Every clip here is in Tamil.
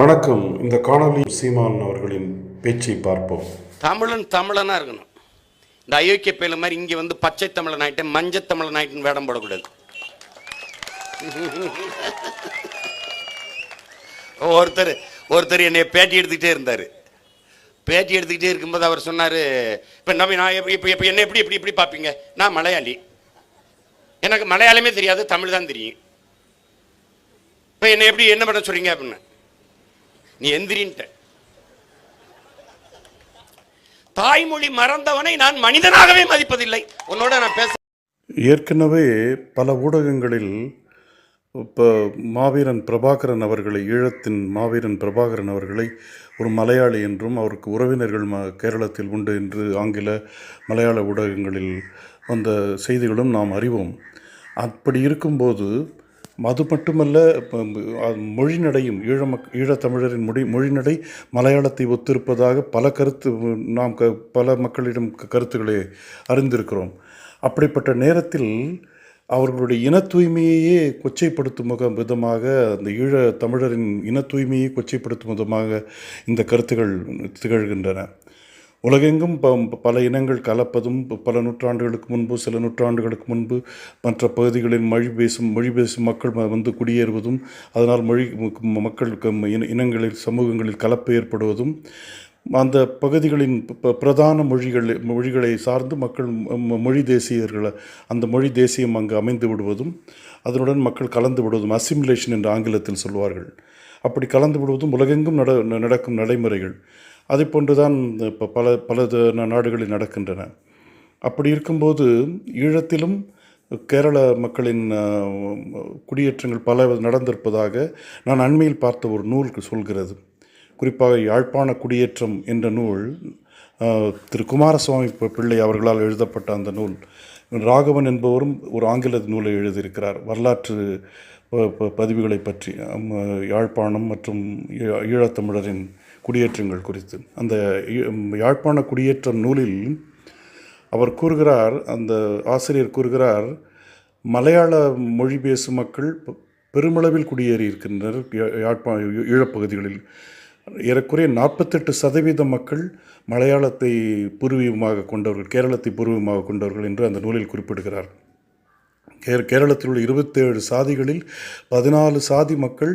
வணக்கம். இந்த காணொலி சீமான் அவர்களின் பேச்சை பார்ப்போம். தமிழன் தமிழனா இருக்கணும். இந்த அயோக்கிய பேல மாதிரி இங்க வந்து பச்சை தமிழன் ஆயிட்டேன் மஞ்சள் தமிழன் ஆயிட்டுன்னு வேடம் போடக்கூடாது. ஒருத்தர் ஒருத்தர் என்னை பேட்டி எடுத்துக்கிட்டே இருந்தார். பேட்டி எடுத்துக்கிட்டே இருக்கும்போது அவர் சொன்னார் இப்போ நம்ம நான் எப்படி இப்போ இப்போ என்ன எப்படி இப்படி இப்படி பார்ப்பீங்க? நான் மலையாளி. எனக்கு மலையாளமே தெரியாது தமிழ் தான் தெரியும். இப்போ என்னை எப்படி என்ன பண்ண சொல்கிறீங்க அப்படின்னு. நீ எந்திரின்ட்ட. தாய்மொழி மறந்தவனை நான் மனிதனாகவே மதிப்பதில்லை. உன்னோட நான் பேச ஏற்கனவே பல ஊடகங்களில் இப்போ மாவீரன் பிரபாகரன் அவர்களை ஈழத்தின் மாவீரன் பிரபாகரன் அவர்களை ஒரு மலையாளி என்றும் அவருக்கு உறவினர்கள் ம கேரளத்தில் உண்டு என்று ஆங்கில மலையாள ஊடகங்களில் வந்த செய்திகளும் நாம் அறிவோம். அப்படி இருக்கும்போது அது மட்டுமல்ல மொழிநடையும் ஈழ மக் ஈழத்தமிழரின் மொழி மொழிநடை மலையாளத்தை ஒத்திருப்பதாக பல கருத்து நாம் க பல மக்களிடம் க- கருத்துக்களை அறிந்திருக்கிறோம். அப்படிப்பட்ட நேரத்தில் அவர்களுடைய இன தூய்மையையே கொச்சைப்படுத்தும் முக விதமாக அந்த ஈழ தமிழரின் இன தூய்மையை கொச்சைப்படுத்தும் விதமாக இந்த கருத்துகள் திகழ்கின்றன. உலகெங்கும் ப- பல இனங்கள் கலப்பதும் பல நூற்றாண்டுகளுக்கு முன்பு சில நூற்றாண்டுகளுக்கு முன்பு மற்ற பகுதிகளில் மொழி பேசும் மொழி பேசும் மக்கள் வந்து குடியேறுவதும் அதனால் மொழி மக்கள் மக்களுக்கு இன- இனங்களில் சமூகங்களில் கலப்பு ஏற்படுவதும் அந்த பகுதிகளின் ப- பிரதான மொழிகள் மொழிகளை சார்ந்து மக்கள் மொழி தேசியர்களை அந்த மொழி தேசியம் அங்கு அமைந்து விடுவதும் அதனுடன் மக்கள் கலந்து விடுவதும் அசிமுலேஷன் என்று ஆங்கிலத்தில் சொல்வார்கள். அப்படி கலந்து விடுவதும் உலகெங்கும் நட நடக்கும் நடைமுறைகள். அதை போன்றுதான் இப்போ பல பல த- நாடுகளில் நடக்கின்றன. அப்படி இருக்கும்போது ஈழத்திலும் கேரள மக்களின் குடியேற்றங்கள் பல நடந்திருப்பதாக நான் அண்மையில் பார்த்த ஒரு நூல் சொல்கிறது. குறிப்பாக யாழ்ப்பாண குடியேற்றம் என்ற நூல் திரு குமாரசுவாமி பிள்ளை அவர்களால் எழுதப்பட்ட அந்த நூல். ராகவன் என்பவரும் ஒரு ஆங்கில நூலை எழுதியிருக்கிறார். வரலாற்று ப- ப- பதிவுகளை பற்றி. யாழ்ப்பாணம் மற்றும் ஈ- ஈழத்தமிழரின் குடியேற்றங்கள் குறித்து. அந்த யாழ்ப்பாண குடியேற்றம் நூலில் அவர் கூறுகிறார் அந்த ஆசிரியர் கூறுகிறார் மலையாள மொழி பேசும் மக்கள் பெருமளவில் குடியேறி இருக்கின்றனர். யாழ்ப்பா ஈழப்பகுதிகளில் ஏறக்குறைய நாற்பத்தெட்டு சதவீத மக்கள் மலையாளத்தை பூர்வீகமாக கொண்டவர்கள் கேரளத்தை பூர்வீகமாக கொண்டவர்கள் என்று அந்த நூலில் குறிப்பிடுகிறார். கே கேரளத்தில் உள்ள இருபத்தேழு சாதிகளில் பதினாலு சாதி மக்கள்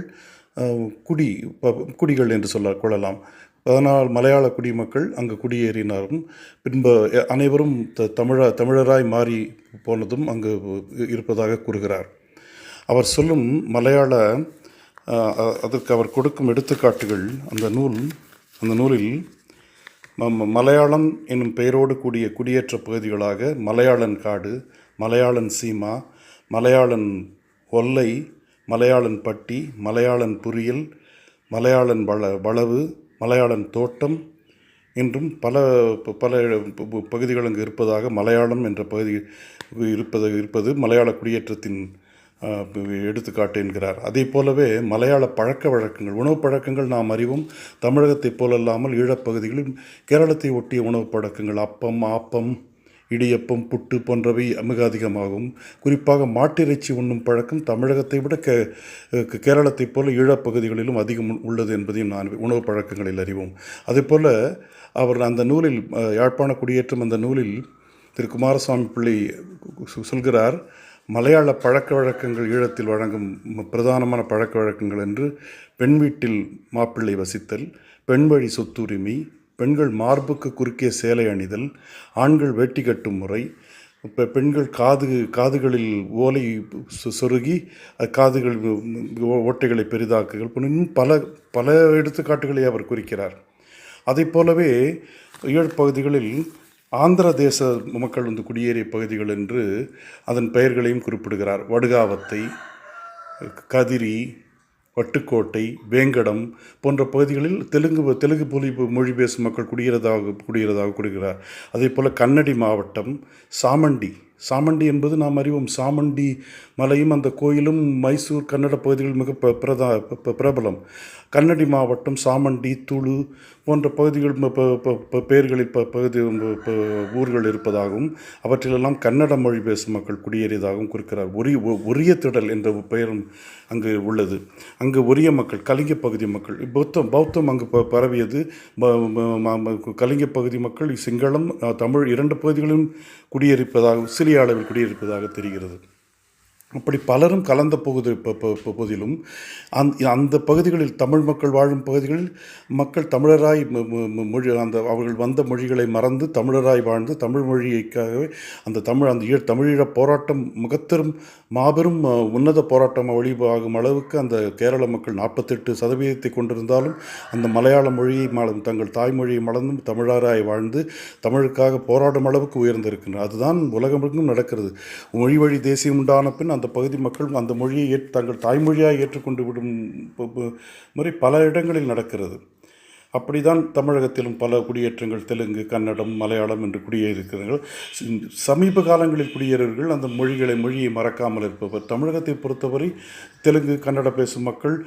குடி ப- குடிகள் என்று சொல்ல கொள்ளலாம். அதனால் மலையாள குடிமக்கள் அங்கு குடியேறினாரும் பின்பு அனைவரும் த தமிழ தமிழராய் மாறி போனதும் அங்கு இருப்பதாக கூறுகிறார். அவர் சொல்லும் மலையாள அதற்கு அவர் கொடுக்கும் எடுத்துக்காட்டுகள் அந்த நூல் அந்த நூலில் மலையாளம் என்னும் பெயரோடு கூடிய குடியேற்ற பகுதிகளாக மலையாளன் காடு மலையாளன் சீமா மலையாளன் ஒல்லை மலையாளன் பட்டி மலையாளன் புரியல் மலையாளன் வள வளவு மலையாளன் தோட்டம் என்றும் பல பல ப- பகுதிகள் அங்கு இருப்பதாக மலையாளம் என்ற பகுதி இருப்பது இருப்பது மலையாள குடியேற்றத்தின் எடுத்துக்காட்டு என்கிறார். அதே போலவே மலையாள பழக்க வழக்கங்கள் உணவு பழக்கங்கள் நாம் அறிவோம். தமிழகத்தைப் போலல்லாமல் ஈழப்பகுதிகளில் கேரளத்தை ஒட்டிய உணவு பழக்கங்கள் அப்பம் ஆப்பம் இடியப்பம் புட்டு போன்றவை மிக அதிகமாகும். குறிப்பாக மாட்டிறைச்சி உண்ணும் பழக்கம் தமிழகத்தை விட கே கேரளத்தைப் போல ஈழப்பகுதிகளிலும் அதிகம் உள்ளது என்பதையும் நான் உணவு பழக்கங்களில் அறிவோம். அதேபோல் அவர் அந்த நூலில் யாழ்ப்பாண குடியேற்றம் அந்த நூலில் திரு. குமாரசுவாமி பிள்ளை சொல்கிறார் மலையாள பழக்க வழக்கங்கள் ஈழத்தில் வழங்கும் பிரதானமான பழக்க வழக்கங்கள் என்று பெண் வீட்டில் மாப்பிள்ளை வசித்தல் பெண் வழி சொத்துரிமை பெண்கள் மார்புக்கு குறுக்கே சேலை அணிதல் ஆண்கள் வேட்டி கட்டும் முறை இப்போ பெண்கள் காது காதுகளில் ஓலை சொ- சொருகி காதுகள் ஓ- ஓட்டைகளை பெரிதாக்குகள் இன்னும் பல பல எடுத்துக்காட்டுகளை அவர் குறிக்கிறார். அதை போலவே ஈழப்பகுதிகளில் ஆந்திர தேச மக்கள் வந்து குடியேறிய பகுதிகள் என்று அதன் பெயர்களையும் குறிப்பிடுகிறார். வடுகாவத்தை கதிரி வட்டுக்கோட்டை வேங்கடம் போன்ற பகுதிகளில் தெலுங்கு தெலுங்கு மொழி மொழி பேசும் மக்கள் குடிகிறதாக குடிகிறதாக கூறுகிறார். அதே போல் கன்னடி மாவட்டம் சாமண்டி சாமண்டி என்பது நாம் அறிவோம். சாமண்டி மலையும் அந்த கோயிலும் மைசூர் கன்னட பகுதிகள் மிக பிரதா ப- ப- பிரபலம். கன்னடி மாவட்டம் சாமண்டி துளு போன்ற பகுதிகள் பெயர்களில் பகுதி ஊர்கள் இருப்பதாகவும் அவற்றிலெல்லாம் கன்னட மொழி பேசும் மக்கள் குடியேறியதாகவும் குறிக்கிறார். ஒரிய ஒரிய திடல் என்ற பெயரும் அங்கு உள்ளது. அங்கு ஒரிய மக்கள் கலிங்க பகுதி மக்கள் பௌத்தம் பௌத்தம் அங்கு ப- பரவியது. கலிங்க பகுதி மக்கள் சிங்களம் தமிழ் இரண்டு பகுதிகளிலும் குடியிருப்பதாக சிறிய அளவில் குடியிருப்பதாக தெரிகிறது. அப்படி பலரும் கலந்த போகுது பகுதியிலும் அந் அந்த பகுதிகளில் தமிழ் மக்கள் வாழும் பகுதிகளில் மக்கள் தமிழராய் மொழி அந்த அவர்கள் வந்த மொழிகளை மறந்து தமிழராய் வாழ்ந்து தமிழ் மொழிக்காகவே அந்த தமிழ் அந்த ஈழ தமிழீழ போராட்டம் முகத்தரும் மாபெரும் உன்னத போராட்டம் வழிபாகும் அளவுக்கு அந்த கேரள மக்கள் நாற்பத்தெட்டு சதவீதத்தை கொண்டிருந்தாலும் அந்த மலையாள மொழியை மலம் தங்கள் தாய்மொழியை மலர்ந்தும் தமிழராய் வாழ்ந்து தமிழுக்காக போராடும் அளவுக்கு உயர்ந்திருக்கின்றனர் அதுதான் உலகமெங்கும் நடக்கிறது. மொழி வழி தேசியம் உண்டான பின் அந்த பகுதி மக்கள் அந்த மொழியை ஏற்று தங்கள் தாய்மொழியாக ஏற்றுக்கொண்டு விடும் முறை பல இடங்களில் நடக்கிறது. அப்படிதான் தமிழகத்திலும் பல குடியேற்றங்கள் தெலுங்கு கன்னடம் மலையாளம் என்று குடியேறியிருக்கிறார்கள். இருக்கிறார்கள் சமீப காலங்களில் குடியேறவர்கள் அந்த மொழிகளை மொழியை மறக்காமல் இருப்பவர். தமிழகத்தை பொறுத்தவரை தெலுங்கு கன்னட பேசும் மக்கள்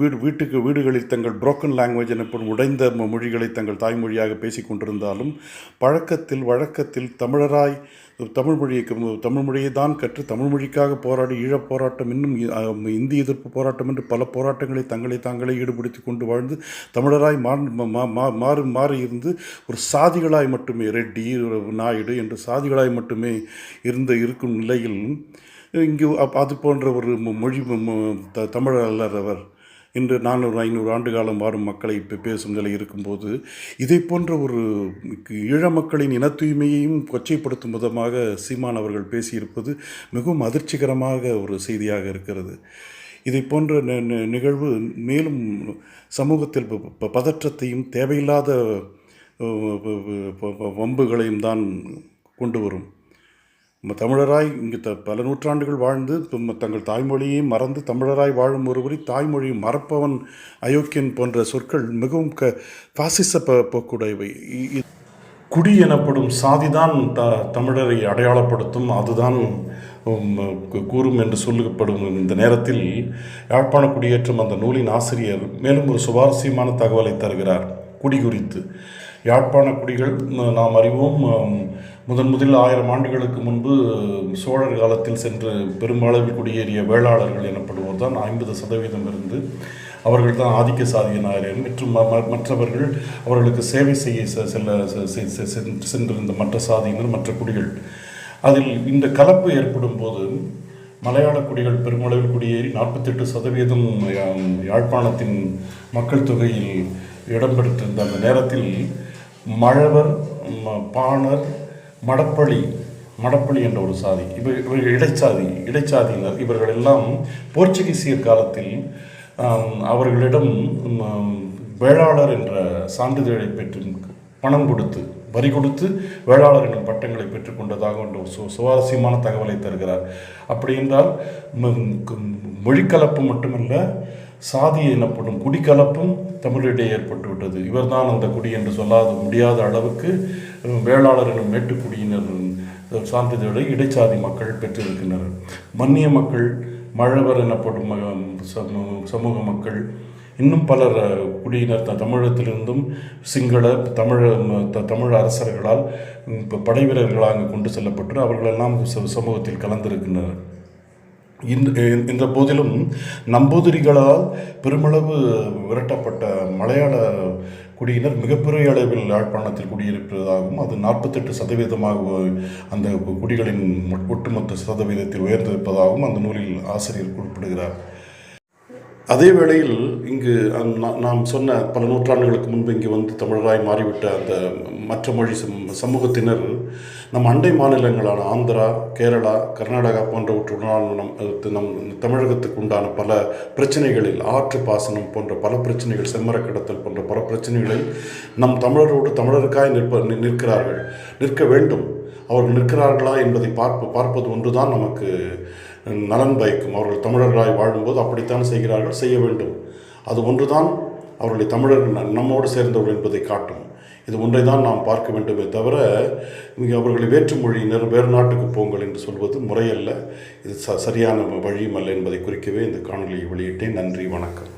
வீடு வீட்டுக்கு வீடுகளில் தங்கள் புரோக்கன் லாங்குவேஜ் எனப்படும் உடைந்த மொழிகளை தங்கள் தாய்மொழியாக பேசிக் கொண்டிருந்தாலும் பழக்கத்தில் வழக்கத்தில் தமிழராய் தமிழ் மொழியை தமிழ் மொழியை தான் கற்று தமிழ் மொழிக்காக போராடி ஈழப் போராட்டம் இன்னும் இந்திய இந்தி எதிர்ப்பு போராட்டம் என்று பல போராட்டங்களை தங்களை தாங்களே ஈடுபடுத்தி கொண்டு வாழ்ந்து தமிழராய் மாறு மா- மா- மாறி மாறி இருந்து ஒரு சாதிகளாய் மட்டுமே ரெட்டி நாயுடு என்று சாதிகளாய் மட்டுமே இருந்த இருக்கும் நிலையில் இங்கு அது போன்ற ஒரு மொ- மொழி த- தமிழர் அல்லர் அவர். இன்று நானூறு ஐநூறு ஆண்டு காலம் வாழும் மக்களை இப்போ பேசும் நிலை இருக்கும்போது இதை போன்ற ஒரு ஈழ மக்களின் இன தூய்மையையும் கொச்சைப்படுத்தும் விதமாக சீமான் அவர்கள் பேசியிருப்பது மிகவும் அதிர்ச்சிகரமாக ஒரு செய்தியாக இருக்கிறது. இதை போன்ற நிகழ்வு மேலும் சமூகத்தில் ப- ப- பதற்றத்தையும் தேவையில்லாத வம்புகளையும் தான் கொண்டு வரும். தமிழராய் இங்கு த பல நூற்றாண்டுகள் வாழ்ந்து தங்கள் தாய்மொழியை மறந்து தமிழராய் வாழும் ஒருவரை தாய்மொழி மறப்பவன் அயோக்கியன் போன்ற சொற்கள் மிகவும் க பாசிச போக்குடையவை. குடி எனப்படும் சாதிதான் த தமிழரை அடையாளப்படுத்தும் அதுதான் கூறும் என்று சொல்லப்படும் இந்த நேரத்தில் யாழ்ப்பாண குடியேற்றம் அந்த நூலின் ஆசிரியர் மேலும் ஒரு சுவாரஸ்யமான தகவலை தருகிறார். குடி குறித்து. யாழ்ப்பாண குடிகள் நாம் அறிவோம் முதன் முதல் ஆயிரம் ஆண்டுகளுக்கு முன்பு சோழர் காலத்தில் சென்று பெருமளவில் குடியேறிய வேளாளர்கள் எனப்படுவோர் தான் ஐம்பது சதவீதம் இருந்து அவர்கள் தான் ஆதிக்க சாதியினார் மற்றும் ம- ம- மற்றவர்கள் அவர்களுக்கு சேவை செய்ய செல்ல சென்றிருந்த மற்ற சாதியினர் மற்ற குடிகள். அதில் இந்த கலப்பு ஏற்படும் போது மலையாள குடிகள் பெருமளவில் குடியேறி நாற்பத்தெட்டு சதவீதம் யாழ்ப்பாணத்தின் மக்கள் தொகையில் இடம்பெற்றிருந்த அந்த நேரத்தில் மழவர் ம- பாணர் மடப்பள்ளி மடப்பள்ளி என்ற ஒரு சாதி. இவர் இவர்கள் இடைச்சாதி இடைச்சாதியினர். இவர்கள் எல்லாம் போர்ச்சுகீசியர் காலத்தில் அவர்களிடம் வேளாளர் என்ற சான்றிதழை பெற்று பணம் கொடுத்து வரி கொடுத்து வேளாளர் எனும் பட்டங்களை பெற்றுக்கொண்டதாக என்ற ஒரு சு- சுவாரஸ்யமான தகவலை தருகிறார். அப்படி என்றால் மொழிக்கலப்பு மட்டுமல்ல சாதி எனப்படும் குடிக்கலப்பும் தமிழிடையே ஏற்பட்டுவிட்டது. இவர்தான் அந்த குடி என்று சொல்லாத முடியாத அளவுக்கு ம், வேளாளர் எனும் மேட்டுக்குடியினர் சான்றிதழை இடைச்சாதி மக்கள் பெற்றிருக்கின்றனர். மன்னிய மக்கள் மழவர் எனப்படும் ம- சமூ- சமூக மக்கள் இன்னும் பலர் குடியினர் த- தமிழகத்திலிருந்தும் சிங்கள தமிழ த- தமிழ் அரசர்களால் இப்போ படை வீரர்களாக அங்கு கொண்டு செல்லப்பட்டு அவர்களெல்லாம் ச- சமூகத்தில் கலந்திருக்கின்றனர். இந்த இந்த போதிலும் நம்பூதிரிகளால் பெருமளவு விரட்டப்பட்ட மலையாள குடியினர் மிகப்பெரிய அளவில் யாழ்ப்பாணத்தில் குடியிருப்பதாகவும் அது நாற்பத்தெட்டு சதவீதமாக அந்த குடிகளின் ஒட்டுமொத்த சதவீதத்தில் உயர்ந்திருப்பதாகவும் அந்த நூலில் ஆசிரியர் குறிப்பிடுகிறார். அதே வேளையில் இங்கு நாம் சொன்ன பல நூற்றாண்டுகளுக்கு முன்பு இங்கு வந்து தமிழராய் மாறிவிட்ட அந்த மற்ற மொழி சம்- சமூகத்தினர் நம் அண்டை மாநிலங்களான ஆந்திரா கேரளா கர்நாடகா போன்றவற்றுடன் நம் நம் தமிழகத்துக்கு உண்டான பல பிரச்சனைகளில் ஆற்று பாசனம் போன்ற பல பிரச்சனைகள் செம்மர கடத்தல் போன்ற பல பிரச்சனைகளில் நம் தமிழரோடு தமிழருக்காய் நிற்ப நிற்கிறார்கள். நிற்க வேண்டும். அவர்கள் நிற்கிறார்களா என்பதை பார்ப்ப பார்ப்பது ஒன்றுதான் நமக்கு நலன் பயக்கும். அவர்கள் தமிழர்களாய் வாழும்போது அப்படித்தான் செய்கிறார்கள் செய்ய வேண்டும். அது ஒன்றுதான் அவர்களை தமிழர்கள் ந- நம்மோடு சேர்ந்தவர்கள் என்பதை காட்டும். இது ஒன்றை தான் நாம் பார்க்க வேண்டுமே தவிர இங்கே அவர்களை வேற்று மொழியினர் வேறு நாட்டுக்கு போங்கள் என்று சொல்வது முறையல்ல. இது ச சரியான வழியும் அல்ல என்பதை குறிக்கவே இந்த காணொலியை வெளியிட்டேன். நன்றி வணக்கம்.